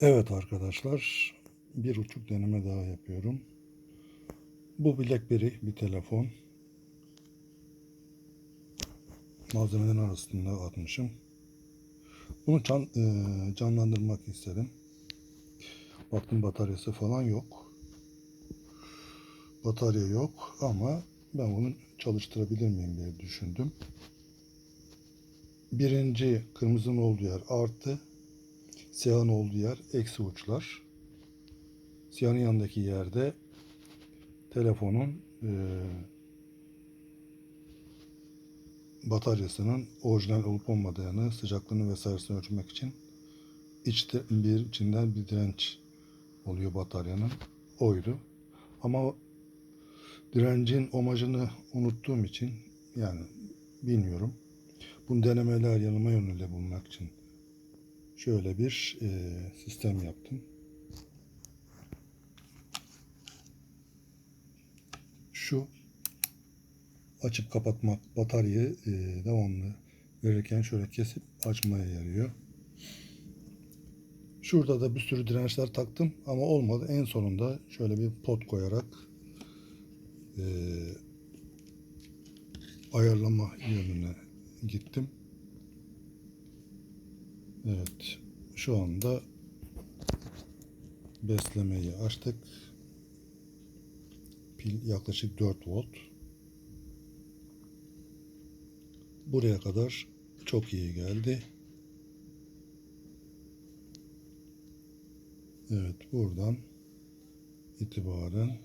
Evet arkadaşlar, bir uçuk deneme daha yapıyorum. Bu BlackBerry bir telefon. Malzemelerin arasında atmışım. Bunu can, e, canlandırmak istedim. Baktım bataryası falan yok. Batarya yok ama ben bunu çalıştırabilir miyim diye düşündüm. Birinci kırmızının olduğu yer artı, siyahın olduğu yer eksi uçlar. Siyahın yanındaki yerde telefonun e, bataryasının orijinal olup olmadığını, sıcaklığını vesairesini ölçmek için içte bir içinden bir direnç oluyor bataryanın. Oydu. Ama direncin omajını unuttuğum için yani bilmiyorum. Bunu denemeler yanılma yönüyle bulmak için şöyle bir e, sistem yaptım. Şu açıp kapatmak bataryayı e, devamlı verirken şöyle kesip açmaya yarıyor. Şurada da bir sürü dirençler taktım ama olmadı. En sonunda şöyle bir pot koyarak e, ayarlama yönüne gittim. Evet. Şu anda beslemeyi açtık. Pil yaklaşık 4 volt. Buraya kadar çok iyi geldi. Evet buradan itibaren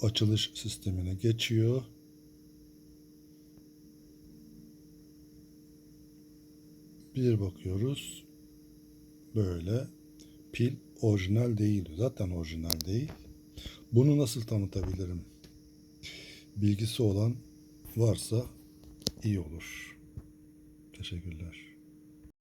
açılış sistemine geçiyor. Bir bakıyoruz. Böyle pil orijinal değil. Zaten orijinal değil. Bunu nasıl tanıtabilirim? Bilgisi olan varsa iyi olur. Teşekkürler.